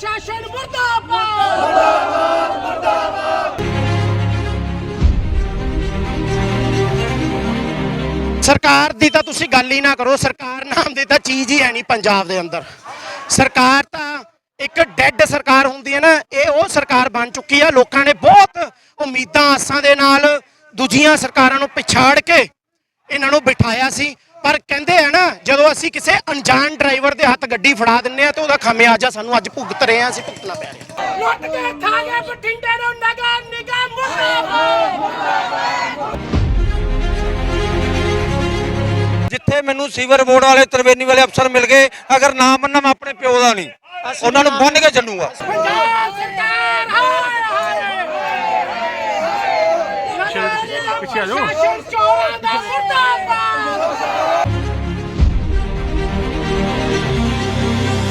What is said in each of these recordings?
ਪ੍ਰਸ਼ਾਸਨ ਮੁਰਦਾਬਾਦ! ਸਰਕਾਰ ਦੀ ਤਾਂ ਤੁਸੀਂ ਗੱਲ ਹੀ ਨਾ ਕਰੋ, ਸਰਕਾਰ ਨਾਮ ਦੀ ਤਾਂ ਚੀਜ਼ ਹੀ ਹੈ ਨਹੀਂ ਪੰਜਾਬ ਦੇ ਅੰਦਰ। ਸਰਕਾਰ ਤਾਂ ਇੱਕ ਡੈੱਡ ਸਰਕਾਰ ਹੁੰਦੀ ਹੈ ਨਾ, ਇਹ ਉਹ ਸਰਕਾਰ ਬਣ ਚੁੱਕੀ ਆ, ਲੋਕਾਂ ਨੇ ਬਹੁਤ ਉਮੀਦਾਂ, ਆਸਾਂ ਦੇ ਨਾਲ ਦੂਜੀਆਂ ਸਰਕਾਰਾਂ ਨੂੰ ਪਿਛਾੜ ਕੇ ਇਹਨਾਂ ਨੂੰ ਬਿਠਾਇਆ ਸੀ। ਜਦੋਂ ਅਸੀਂ ਕਿਸੇ ਅਣਜਾਣ ਡਰਾਈਵਰ ਦੇ ਹੱਥ ਗੱਡੀ ਫੜਾ ਦਿੰਨੇ ਆ ਤੇ ਉਹਦਾ ਖਮਿਆਜਾ ਸਾਨੂੰ ਅੱਜ ਭੁਗਤ ਰਹੇ ਆ ਅਸੀਂ ਭੁਗਤਣਾ ਪੈ ਰਿਹਾ। ਲੁੱਟ ਕੇ ਖਾ ਗਏ ਬਠਿੰਡੇ ਨੂੰ ਨਗਰ ਨਿਗਮ ਮੁਰਦਾਬਾਦ। ਜਿੱਥੇ ਮੈਨੂੰ ਸੀਵਰ ਬੋਰਡ ਵਾਲੇ ਤਰਵੇਨੀ ਵਾਲੇ ਅਫਸਰ ਮਿਲ ਗਏ ਅਗਰ ਨਾ ਮੰਨਾਂ ਮੈਂ ਆਪਣੇ ਪਿਓ ਦਾ ਨਹੀਂ। ਉਹਨਾਂ ਨੂੰ ਬੰਨ ਕੇ ਚੱਲੂਗਾ। ਪੰਜਾਬ ਸਰਕਾਰ ਹਾਏ ਹਾਏ। ਪਿੱਛੇ ਆ ਜਾਓ।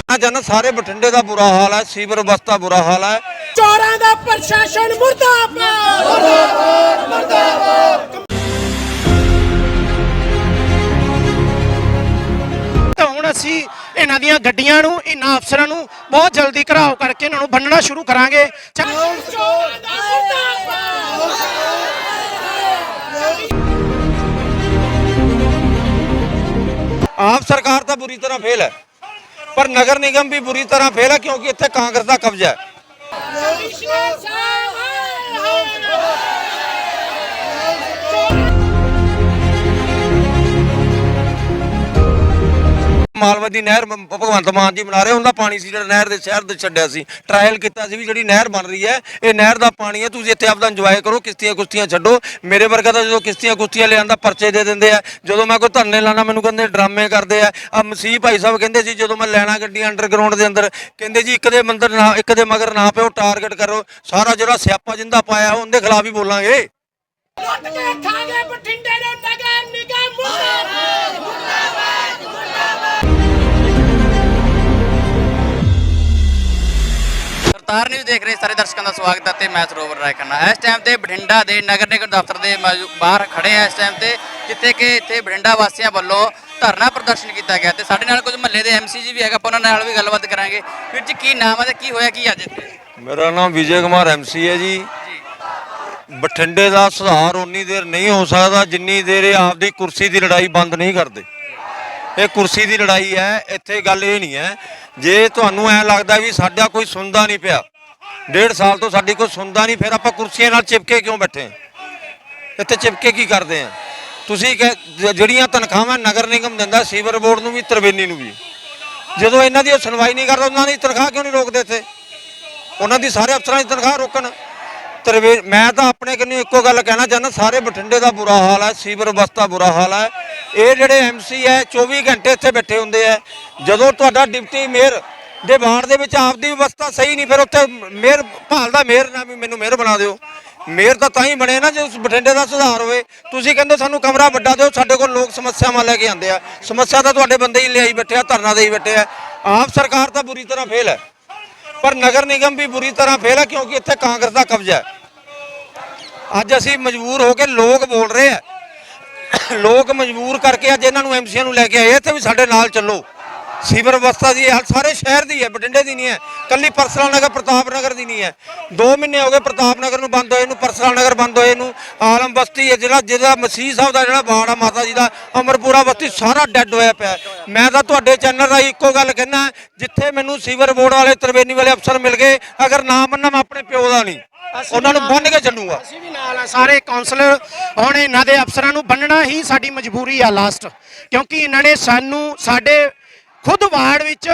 ਆ ਜਨ ਸਾਰੇ ਬਠਿੰਡੇ ਦਾ ਬੁਰਾ ਹਾਲ ਹੈ ਸੀਵਰ ਬਸਤਾ ਬੁਰਾ ਹਾਲ ਹੈ। ਚੋਰਾਂ ਦਾ ਪ੍ਰਸ਼ਾਸਨ ਮੁਰਦਾਬਾਦ। ਤਾਂ ਹੁਣ ਅਸੀਂ ਇਹਨਾਂ ਦੀਆਂ ਗੱਡੀਆਂ ਨੂੰ ਇਹਨਾਂ ਅਫਸਰਾਂ ਨੂੰ ਬਹੁਤ ਜਲਦੀ ਘਰਾਓ ਕਰਕੇ ਇਹਨਾਂ ਨੂੰ ਬੰਨਣਾ ਸ਼ੁਰੂ ਕਰਾਂਗੇ। ਮੁਰਦਾਬਾਦ ਆਪ ਸਰਕਾਰ ਤਾਂ ਬੁਰੀ ਤਰ੍ਹਾਂ ਫੇਲ ਹੈ। ਪਰ ਨਗਰ ਨਿਗਮ ਵੀ ਬੁਰੀ ਤਰ੍ਹਾਂ ਫੇਲ ਹੈ ਕਿਉਂਕਿ ਇੱਥੇ ਕਾਂਗਰਸ ਦਾ ਕਬਜ਼ਾ ਹੈ। ਮਾਲਵਾ ਦੀ ਨਹਿਰ ਭਗਵੰਤ ਮਾਨ ਜੀ ਬਣਾ ਰਹੇ, ਉਹਦਾ ਪਾਣੀ ਸੀ ਜਿਹੜਾ ਨਹਿਰ ਦੇ ਸ਼ਹਿਰ ਦੇ ਛੱਡਿਆ ਸੀ। ਟ੍ਰਾਇਲ ਕੀਤਾ ਸੀ ਵੀ ਜਿਹੜੀ ਨਹਿਰ ਬਣ ਰਹੀ ਹੈ, ਇਹ ਨਹਿਰ ਦਾ ਪਾਣੀ ਹੈ, ਤੁਸੀਂ ਇੱਥੇ ਆਪਦਾ ਇੰਜੋਏ ਕਰੋ, ਕਿਸ਼ਤੀਆਂ ਕੁਸ਼ਤੀਆਂ ਛੱਡੋ। ਮੇਰੇ ਵਰਗਾ ਤਾਂ ਜਦੋਂ ਕਿਸ਼ਤੀਆਂ ਕੁਸ਼ਤੀਆਂ ਲਿਆਂਦਾ ਪਰਚੇ ਦੇ ਦਿੰਦੇ ਆ, ਜਦੋਂ ਮੈਂ ਕੋਈ ਧਰਨੇ ਲਾਣਾ ਮੈਨੂੰ ਕਹਿੰਦੇ ਡਰਾਮੇ ਕਰਦੇ ਆ। ਆ ਮਸੀਹ ਭਾਈ ਸਾਹਿਬ ਕਹਿੰਦੇ ਸੀ, ਜਦੋਂ ਮੈਂ ਲੈਣਾ ਗੱਡੀ ਅੰਡਰਗਰਾਉਂਡ ਦੇ ਅੰਦਰ, ਕਹਿੰਦੇ ਜੀ ਇੱਕ ਦੇ ਮੰਦਰ ਨਾ, ਇੱਕ ਦੇ ਮਗਰ ਨਾ ਪਿਓ ਟਾਰਗੇਟ ਕਰੋ। ਸਾਰਾ ਜਿਹੜਾ ਸਿਆਪਾ ਜਿੰਦਾ ਪਾਇਆ ਉਹਦੇ ਖਿਲਾਫ ਹੀ ਬੋਲਾਂਗੇ। ਲੁੱਟ ਕੇ ਖਾ ਬਠਿੰਡੇ ਨੂੰ ਨਗਰ ਨਿਗਮ ਮੁਰਦਾਬਾਦ। ਸਰਦਾਰ ਨਿਊਜ਼ ਦੇਖ ਰਹੇ ਸਾਰੇ ਦਰਸ਼ਕਾਂ ਦਾ ਸਵਾਗਤ ਹੈ ਤੇ ਮੈਂ ਸਰੋਵਰ ਰਾਏ ਖੰਨਾ ਇਸ ਟਾਈਮ ਤੇ ਬਠਿੰਡਾ ਦੇ ਨਗਰ ਨਿਗਮ ਦਫ਼ਤਰ ਦੇ ਬਾਹਰ ਖੜੇ ਆ ਇਸ ਟਾਈਮ ਤੇ ਜਿੱਥੇ ਕਿ ਇੱਥੇ ਬਠਿੰਡਾ ਵਾਸੀਆਂ ਵੱਲੋਂ ਧਰਨਾ ਪ੍ਰਦਰਸ਼ਨ ਕੀਤਾ ਗਿਆ ਤੇ ਸਾਡੇ ਨਾਲ ਕੁਝ ਮਹੱਲੇ ਦੇ ਐਮਸੀ ਜੀ ਵੀ ਹੈਗਾ ਆਪਾਂ ਉਹਨਾਂ ਨਾਲ ਵੀ ਗੱਲਬਾਤ ਕਰਾਂਗੇ। ਵੀਰ ਜੀ ਕੀ ਨਾਮ ਹੈ ਤੇ ਕੀ ਹੋਇਆ ਕੀ ਅੱਜ ਇੱਥੇ? ਮੇਰਾ ਨਾਮ ਵਿਜੇ ਕੁਮਾਰ ਐਮਸੀ ਹੈ ਜੀ। ਬਠਿੰਡੇ ਦਾ ਸੁਧਾਰ ਉਨੀ ਦੇਰ ਨਹੀਂ ਹੋ ਸਕਦਾ ਜਿੰਨੀ ਦੇਰ ਇਹ ਆਪਦੀ ਕੁਰਸੀ ਦੀ ਲੜਾਈ ਬੰਦ ਨਹੀਂ ਕਰਦੇ। ਇਹ ਕੁਰਸੀ ਦੀ ਲੜਾਈ ਹੈ, ਇੱਥੇ ਗੱਲ ਇਹ ਨਹੀਂ ਹੈ। ਜੇ ਤੁਹਾਨੂੰ ਐ ਲੱਗਦਾ ਵੀ ਸਾਡਾ ਕੋਈ ਸੁਣਦਾ ਨਹੀਂ ਪਿਆ, ਡੇਢ ਸਾਲ ਤੋਂ ਸਾਡੀ ਕੋਈ ਸੁਣਦਾ ਨਹੀਂ, ਫਿਰ ਆਪਾਂ ਕੁਰਸੀਆਂ ਨਾਲ ਚਿਪਕੇ ਕਿਉਂ ਬੈਠੇ ਇੱਥੇ ਚਿਪਕੇ ਕੀ ਕਰਦੇ ਆ? ਤੁਸੀਂ ਕਹਿ- ਜਿਹੜੀਆਂ ਤਨਖਾਹਾਂ ਨਗਰ ਨਿਗਮ ਦਿੰਦਾ, ਸੀਵਰ ਬੋਰਡ ਨੂੰ ਵੀ, ਤਰਵੇਨੀ ਨੂੰ ਵੀ। ਜਦੋਂ ਇਹਨਾਂ ਦੀ ਉਹ ਸੁਣਵਾਈ ਨਹੀਂ ਕਰਦਾ, ਉਹਨਾਂ ਦੀ ਤਨਖਾਹ ਕਿਉਂ ਨਹੀਂ ਰੋਕਦੇ ਇੱਥੇ? ਉਹਨਾਂ ਦੀ ਸਾਰੇ ਅਫਸਰਾਂ ਦੀ ਤਨਖਾਹ ਰੋਕਣ। ਤਰਵੇ, ਮੈਂ ਤਾਂ ਆਪਣੇ ਕੰਨੀ ਇੱਕੋ ਗੱਲ ਕਹਿਣਾ ਚਾਹੁੰਦਾ, ਸਾਰੇ ਬਠਿੰਡੇ ਦਾ ਬੁਰਾ ਹਾਲ ਹੈ, ਸੀਵਰ ਬਸਤਾ ਬੁਰਾ ਹਾਲ ਹੈ। ਇਹ ਜਿਹੜੇ ਐਮਸੀ ਹੈ 24 ਘੰਟੇ ਇੱਥੇ ਬੈਠੇ ਹੁੰਦੇ ਆ। ਜਦੋਂ ਤੁਹਾਡਾ ਡਿਪਟੀ ਮੇਅਰ ਦੇ ਵਾਰਡ ਦੇ ਵਿੱਚ ਆਪਦੀ ਵਿਵਸਥਾ ਸਹੀ ਨਹੀਂ, ਫਿਰ ਉੱਥੇ ਮੇਅਰ ਭਾਲਦਾ ਮੇਅਰ ਨਾ ਵੀ ਮੈਨੂੰ ਮੇਅਰ ਬਣਾ ਦਿਓ। ਮੇਅਰ ਤਾਂ ਤਾਂ ਹੀ ਬਣੇ ਨਾ, ਜੇ ਉਸ ਬਠਿੰਡੇ ਦਾ ਸੁਧਾਰ ਹੋਵੇ। ਤੁਸੀਂ ਕਹਿੰਦੇ ਸਾਨੂੰ ਕਮਰਾ ਵੱਡਾ ਦਿਓ, ਸਾਡੇ ਕੋਲ ਲੋਕ ਸਮੱਸਿਆਵਾਂ ਲੈ ਕੇ ਆਉਂਦੇ ਆ। ਸਮੱਸਿਆ ਤਾਂ ਤੁਹਾਡੇ ਬੰਦੇ ਹੀ ਲਿਆਈ ਬੈਠੇ ਆ, ਧਰਨਾ ਦੇਈ ਬੈਠੇ ਆ। ਆਪ ਸਰਕਾਰ ਤਾਂ ਬੁਰੀ ਤਰ੍ਹਾਂ ਫੇਲ ਹੈ। ਪਰ ਨਗਰ ਨਿਗਮ ਵੀ ਬੁਰੀ ਤਰ੍ਹਾਂ ਫੇਲ ਹੈ, ਕਿਉਂਕਿ ਇੱਥੇ ਕਾਂਗਰਸ ਦਾ ਕਬਜ਼ਾ ਹੈ। ਅੱਜ ਅਸੀਂ ਮਜਬੂਰ ਹੋ ਕੇ ਲੋਕ ਬੋਲ ਰਹੇ ਆ। ਲੋਕ ਮਜਬੂਰ ਕਰਕੇ ਅੱਜ ਇਹਨਾਂ ਨੂੰ ਐਮਸੀਆਂ ਨੂੰ ਲੈ ਕੇ ਆਏ ਇੱਥੇ ਵੀ ਸਾਡੇ ਨਾਲ ਚੱਲੋ। ਸੀਵਰ ਅਵਸਥਾ ਦੀ ਇਹ ਹਾਲ ਸਾਰੇ ਸ਼ਹਿਰ ਦੀ ਹੈ, ਬਠਿੰਡੇ ਦੀ ਨਹੀਂ ਹੈ। ਕੱਲੀ ਪਰਸਰਾਲ ਨਗਰ ਪ੍ਰਤਾਪ ਨਗਰ ਦੀ ਨਹੀਂ ਹੈ। 2 ਮਹੀਨੇ ਹੋ ਗਏ ਪ੍ਰਤਾਪ ਨਗਰ ਨੂੰ ਬੰਦ ਹੋਏ ਨੂੰ ਪਰਸਰਾਲ ਨਗਰ ਬੰਦ ਹੋਏ ਨੂੰ। ਆਲਮ ਬਸਤੀ ਹੈ ਜਿਹੜਾ, ਜਿਹਦਾ ਮਸੀਹ ਸਾਹਿਬ ਦਾ ਜਿਹੜਾ ਬਾੜ ਆ, ਮਾਤਾ ਜੀ ਦਾ ਅਮਰਪੁਰਾ ਬਸਤੀ ਸਾਰਾ ਡੈੱਡ ਹੋਇਆ ਪਿਆ। ਹੈ। ਮੈਂ ਤਾਂ ਤੁਹਾਡੇ ਚੈਨਲ ਰਾਹੀਂ ਇੱਕੋ ਗੱਲ ਕਹਿਣਾ ਜਿੱਥੇ ਮੈਨੂੰ ਸੀਵਰ ਬੋਰਡ ਵਾਲੇ ਤਰਵੇਨੀ ਵਾਲੇ ਅਫਸਰ ਮਿਲ ਗਏ, ਅਗਰ ਨਾ ਮੰਨਾਂ ਮੈਂ ਆਪਣੇ ਪਿਓ ਦਾ ਨਹੀਂ। ਉਹਨਾਂ ਨੂੰ ਬੰਨ ਕੇ ਚੱਲੂਗਾ। ਅਸੀਂ ਵੀ ਨਾਲ ਆ ਸਾਰੇ ਕਾਉਂਸਲਰ ਹੁਣ ਇਹਨਾਂ ਦੇ ਅਫਸਰਾਂ ਨੂੰ ਬੰਨਣਾ ਹੀ ਸਾਡੀ ਮਜਬੂਰੀ ਆ ਲਾਸਟ ਕਿਉਂਕਿ ਇਹਨਾਂ ਨੇ ਸਾਨੂੰ ਸਾਡੇ ਖੁਦ ਵਾਰਡ ਵਿੱਚ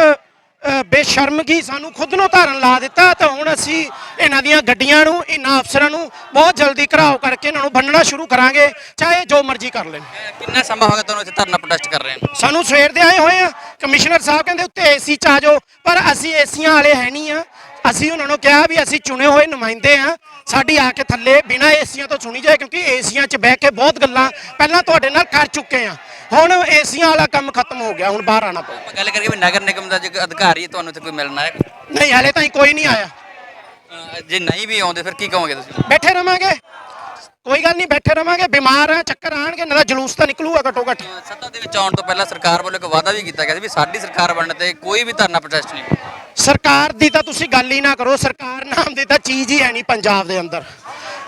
ਬੇਸ਼ਰਮਗੀ ਸਾਨੂੰ ਖੁਦ ਨੂੰ ਧਾਰਨ ਲਾ ਦਿੱਤਾ ਤਾਂ ਹੁਣ ਅਸੀਂ ਇਹਨਾਂ ਦੀਆਂ ਗੱਡੀਆਂ ਨੂੰ ਇਹਨਾਂ ਅਫਸਰਾਂ ਨੂੰ ਬਹੁਤ ਜਲਦੀ ਘਰਾਓ ਕਰਕੇ ਇਹਨਾਂ ਨੂੰ ਬੰਨਣਾ ਸ਼ੁਰੂ ਕਰਾਂਗੇ ਚਾਹੇ ਜੋ ਮਰਜ਼ੀ ਕਰ ਲੈਣ। ਕਿੰਨਾ ਸਮਾਂ ਹੋ ਗਿਆ ਤੁਹਾਨੂੰ ਇੱਥੇ ਧਰਨਾ ਪ੍ਰੋਟੈਸਟ ਕਰ ਰਹੇ ਹੋ ਸਾਨੂੰ ਸਵੇਰ ਦੇ ਆਏ ਹੋਏ ਆ ਕਮਿਸ਼ਨਰ ਸਾਹਿਬ ਕਹਿੰਦੇ ਉੱਤੇ ਏਸੀ ਚ ਆ ਜਾਓ ਪਰ ਅਸੀਂ ਏਸੀਆਂ ਵਾਲੇ ਹੈ ਨਹੀਂ ਆ। ਅਸੀਂ ਉਹਨਾਂ ਨੂੰ ਕਿਹਾ ਵੀ ਅਸੀਂ ਚੁਣੇ ਹੋਏ ਨੁਮਾਇੰਦੇ ਆ ਸਾਡੀ ਆ ਕੇ ਥੱਲੇ ਬਿਨਾਂ ਏਸੀਆਂ ਤੋਂ ਚੁਣੀ ਜਾਏ ਕਿਉਂਕਿ ਏਸੀਆਂ 'ਚ ਬਹਿ ਕੇ ਬਹੁਤ ਗੱਲਾਂ ਪਹਿਲਾਂ ਤੁਹਾਡੇ ਨਾਲ ਕਰ ਚੁੱਕੇ ਆ ਹੁਣ ਏਸੀਆਂ ਵਾਲਾ ਕੰਮ ਖਤਮ ਹੋ ਗਿਆ ਹੁਣ ਬਾਹਰ ਆਣਾ ਪਊ। ਗੱਲ ਕਰੀਏ ਵੀ ਨਗਰ ਨਿਗਮ ਦਾ ਜੇ ਅਧਿਕਾਰੀ ਤੁਹਾਨੂੰ ਇੱਥੇ ਕੋਈ ਮਿਲਣਾ ਹੈ? ਨਹੀਂ ਹਲੇ ਤਾਈਂ ਕੋਈ ਨਹੀਂ ਆਇਆ। ਜੇ ਨਹੀਂ ਵੀ ਆਉਂਦੇ ਫਿਰ ਕੀ ਕਹੋਗੇ ਤੁਸੀਂ? ਬੈਠੇ ਰਵਾਂਗੇ। ਕੋਈ ਗੱਲ ਨਹੀਂ ਬੈਠੇ ਰਵਾਂਗੇ ਬਿਮਾਰ ਆ ਚੱਕਰ ਆਣਗੇ ਨਾ ਜਲੂਸ ਤਾਂ ਨਿਕਲੂਗਾ ਘਟੋ ਘੱਟ। ਸੱਤਾ ਦੇ ਵਿੱਚ ਆਉਣ ਤੋਂ ਪਹਿਲਾਂ ਸਰਕਾਰ ਵੱਲੋਂ ਇੱਕ ਵਾਅਦਾ ਵੀ ਕੀਤਾ ਗਿਆ ਸੀ ਵੀ ਸਾਡੀ ਸਰਕਾਰ ਬਣਨ ਤੇ ਕੋਈ ਵੀ ਧਰਨਾ ਪ੍ਰੋਟੈਸਟ ਨਹੀਂ ਸਰਕਾਰ ਦੀ ਤਾਂ ਤੁਸੀਂ ਗੱਲ ਹੀ ਨਾ ਕਰੋ ਸਰਕਾਰ ਨਾਮ ਦੀ ਤਾਂ ਚੀਜ਼ ਹੀ ਹੈ ਨਹੀਂ ਪੰਜਾਬ ਦੇ ਅੰਦਰ।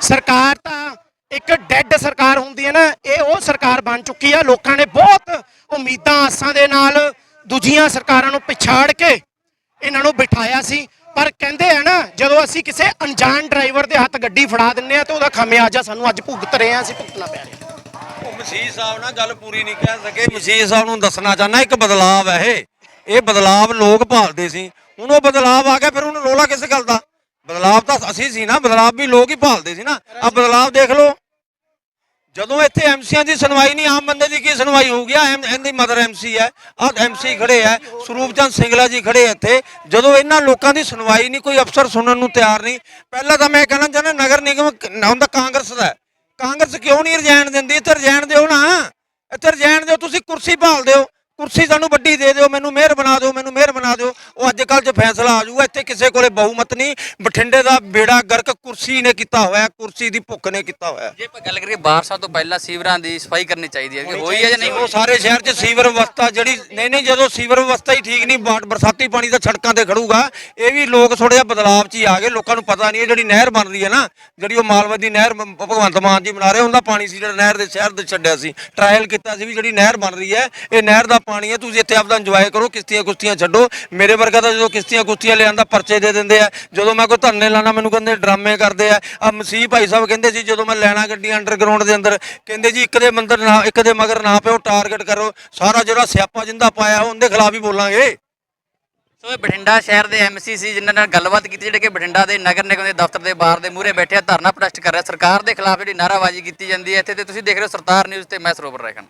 ਸਰਕਾਰ ਤਾਂ ਇੱਕ ਡੈੱਡ ਸਰਕਾਰ ਹੁੰਦੀ ਹੈ ਨਾ ਇਹ ਉਹ ਸਰਕਾਰ ਬਣ ਚੁੱਕੀ ਆ ਲੋਕਾਂ ਨੇ ਬਹੁਤ ਉਮੀਦਾਂ ਆਸਾਂ ਦੇ ਨਾਲ ਦੂਜੀਆਂ ਸਰਕਾਰਾਂ ਨੂੰ ਪਿਛਾੜ ਕੇ ਇਹਨਾਂ ਨੂੰ ਬਿਠਾਇਆ ਸੀ। ਪਰ ਕਹਿੰਦੇ ਆ ਨਾ, ਜਦੋਂ ਅਸੀਂ ਕਿਸੇ ਅਣਜਾਣ ਡਰਾਈਵਰ ਦੇ ਹੱਥ ਗੱਡੀ ਫੜਾ ਦਿੰਨੇ ਆ ਤੇ ਉਹਦਾ ਖਾਮਿਆਜਾ ਸਾਨੂੰ ਅੱਜ ਭੁਗਤ ਰਹੇ ਆ, ਅਸੀਂ ਭੁਗਤਣਾ ਪੈ ਰਿਹਾ। ਮਸੀਹ ਸਾਹਿਬ ਨਾਲ ਗੱਲ ਪੂਰੀ ਨਹੀਂ ਕਹਿ ਸਕੇ। ਮਸੀਹ ਸਾਹਿਬ ਨੂੰ ਦੱਸਣਾ ਚਾਹੁੰਦਾ, ਇੱਕ ਬਦਲਾਵ ਹੈ ਇਹ। ਇਹ ਬਦਲਾਵ ਲੋਕ ਭਾਲਦੇ ਸੀ। ਹੁਣ ਉਹ ਬਦਲਾਵ ਆ ਗਿਆ, ਫਿਰ ਉਹਨੂੰ ਰੋਲਾ ਕਿਸ ਗੱਲ ਦਾ? ਬਦਲਾਵ ਤਾਂ ਅਸੀਂ ਸੀ ਨਾ, ਬਦਲਾਵ ਵੀ ਲੋਕ ਹੀ ਭਾਲਦੇ ਸੀ ਨਾ। ਆ ਬਦਲਾਵ ਦੇਖ ਲਓ। ਜਦੋਂ ਇੱਥੇ ਐਮਸੀਆਂ ਦੀ ਸੁਣਵਾਈ ਨਹੀਂ, ਆਮ ਬੰਦੇ ਦੀ ਕੀ ਸੁਣਵਾਈ ਹੋਊਗੀ? ਐਮ ਇਹਦੀ ਮਦਰ ਐਮਸੀ ਹੈ ਆ ਐਮਸੀ ਖੜੇ ਹੈ ਸਰੂਪ ਚੰਦ ਸਿੰਗਲਾ ਜੀ ਖੜੇ ਇੱਥੇ। ਜਦੋਂ ਇਹਨਾਂ ਲੋਕਾਂ ਦੀ ਸੁਣਵਾਈ ਨਹੀਂ, ਕੋਈ ਅਫਸਰ ਸੁਣਨ ਨੂੰ ਤਿਆਰ ਨਹੀਂ, ਪਹਿਲਾਂ ਤਾਂ ਮੈਂ ਕਹਿਣਾ ਚਾਹੁੰਦਾ ਨਗਰ ਨਿਗਮ ਕ- ਹੁੰਦਾ ਕਾਂਗਰਸ ਦਾ ਕਾਂਗਰਸ ਕਿਉਂ ਨਹੀਂ ਰਜੈਣ ਦਿੰਦੀ? ਇੱਥੇ ਰਜੈਣ ਦਿਓ ਨਾ। ਇੱਥੇ ਰਜੈਣ ਦਿਓ, ਤੁਸੀਂ ਕੁਰਸੀ ਭਾਲਦੇ ਹੋ। ਕੁਰਸੀ ਸਾਨੂੰ ਵੱਡੀ ਦੇ ਦਿਓ ਮੈਨੂੰ ਮੇਅਰ ਬਣਾ ਦਿਓ ਮੈਨੂੰ ਮੇਅਰ ਬਣਾ ਦਿਓ। ਉਹ ਅੱਜ ਕੱਲ੍ਹ 'ਚ ਫੈਸਲਾ ਆ ਜਾਊਗਾ ਇੱਥੇ ਕਿਸੇ ਕੋਲੇ ਬਹੁਮਤ ਨਹੀਂ। ਬਠਿੰਡੇ ਦਾ ਬੇੜਾ ਗਰਕ ਕੁਰਸੀ ਨੇ ਕੀਤਾ ਹੋਇਆ ਕੁਰਸੀ ਦੀ ਭੁੱਖ ਨੇ ਕੀਤਾ ਹੋਇਆ। ਜੇ ਆਪਾਂ ਗੱਲ ਕਰੀਏ ਬਾਰਸ਼ਾਂ ਤੋਂ ਪਹਿਲਾਂ ਸੀਵਰਾਂ ਦੀ ਸਫ਼ਾਈ ਕਰਨੀ ਚਾਹੀਦੀ ਹੈ ਕਿ ਹੋਈ ਹੈ ਜਾਂ ਨਹੀਂ ਉਹ ਸਾਰੇ ਸ਼ਹਿਰ 'ਚ ਸੀਵਰ ਵਿਵਸਥਾ ਜਿਹੜੀ ਨਹੀਂ ਨਹੀਂ ਜਦੋਂ ਸੀਵਰ ਵਿਵਸਥਾ ਹੀ ਠੀਕ ਨਹੀਂ ਬਾਟ- ਬਰਸਾਤੀ ਪਾਣੀ ਤਾਂ ਸੜਕਾਂ ਤੇ ਖੜੂਗਾ। ਇਹ ਵੀ ਲੋਕ ਥੋੜਾ ਜਿਹਾ ਬਦਲਾਵ 'ਚ ਹੀ ਆ ਗਏ ਲੋਕਾਂ ਨੂੰ ਪਤਾ ਨਹੀਂ ਇਹ ਜਿਹੜੀ ਨਹਿਰ ਬਣ ਰਹੀ ਹੈ ਨਾ ਜਿਹੜੀ ਉਹ ਮਾਲਵਤੀ ਨਹਿਰ ਮ- ਭਗਵੰਤ ਮਾਨ ਜੀ ਬਣਾ ਰਹੇ ਉਹਦਾ ਪਾਣੀ ਸੀ ਜਿਹੜਾ ਨਹਿਰ ਦੇ ਸ਼ਹਿਰ ਦੇ ਛੱਡਿਆ ਸੀ। ਟ੍ਰਾਇਲ ਕੀਤਾ ਸੀ ਵੀ ਜਿਹੜੀ ਨਹਿਰ ਬਣ ਰਹੀ ਹੈ ਇਹ ਨਹਿਰ ਦਾ ਪਾਣੀ ਹੈ, ਤੁਸੀਂ ਇੱਥੇ ਆਪਦਾ ਇੰਜੋਏ ਕਰੋ, ਕਿਸ਼ਤੀਆਂ ਕੁਸ਼ਤੀਆਂ ਛੱਡੋ। ਮੇਰੇ ਵਰਗਾ ਤਾਂ ਜਦੋਂ ਕਿਸ਼ਤੀਆਂ ਕੁਸ਼ਤੀਆਂ ਲਿਆਂਦਾ ਪਰਚੇ ਦੇ ਦਿੰਦੇ ਆ, ਜਦੋਂ ਮੈਂ ਕੋਈ ਧਰਨੇ ਲਾਣਾ ਮੈਨੂੰ ਕਹਿੰਦੇ ਡਰਾਮੇ ਕਰਦੇ ਆ। ਆ ਮਸੀਹ ਭਾਈ ਸਾਹਿਬ ਕਹਿੰਦੇ ਸੀ, ਜਦੋਂ ਮੈਂ ਲੈਣਾ ਗੱਡੀ ਅੰਡਰਗਰਾਉਂਡ ਦੇ ਅੰਦਰ, ਕਹਿੰਦੇ ਜੀ ਇੱਕ ਦੇ ਮੰਦਰ ਨਾ, ਇੱਕ ਦੇ ਮਗਰ ਨਾ ਪਿਓ ਟਾਰਗੇਟ ਕਰੋ। ਸਾਰਾ ਜਿਹੜਾ ਸਿਆਪਾ ਜਿੰਦਾ ਪਾਇਆ, ਉਹਦੇ ਖਿਲਾਫ ਹੀ ਬੋਲਾਂਗੇ। ਸੋ ਇਹ ਬਠਿੰਡਾ ਸ਼ਹਿਰ ਦੇ ਐਮਸੀ ਸੀ ਜਿਨ੍ਹਾਂ ਨਾਲ ਗੱਲਬਾਤ ਕੀਤੀ, ਜਿਹੜੇ ਕਿ ਬਠਿੰਡਾ ਦੇ ਨਗਰ ਨਿਗਮ ਦੇ ਦਫ਼ਤਰ ਦੇ ਬਾਹਰ ਦੇ ਮੂਹਰੇ ਬੈਠੇ ਆ, ਧਰਨਾ ਪ੍ਰੋਟੈਸਟ ਕਰ ਰਿਹਾ ਸਰਕਾਰ ਦੇ ਖਿਲਾਫ ਜਿਹੜੀ ਨਾਰਾਬਾਜ਼ੀ ਕੀਤੀ ਜਾਂਦੀ ਹੈ, ਇੱਥੇ ਤੇ ਤੁਸੀਂ ਦੇਖ ਰਹੇ ਹੋ ਸਰਦਾਰ ਨਿਊਜ਼ ਤੇ ਮੈਂ ਸਰੋਵਰ ਰਹਿਣ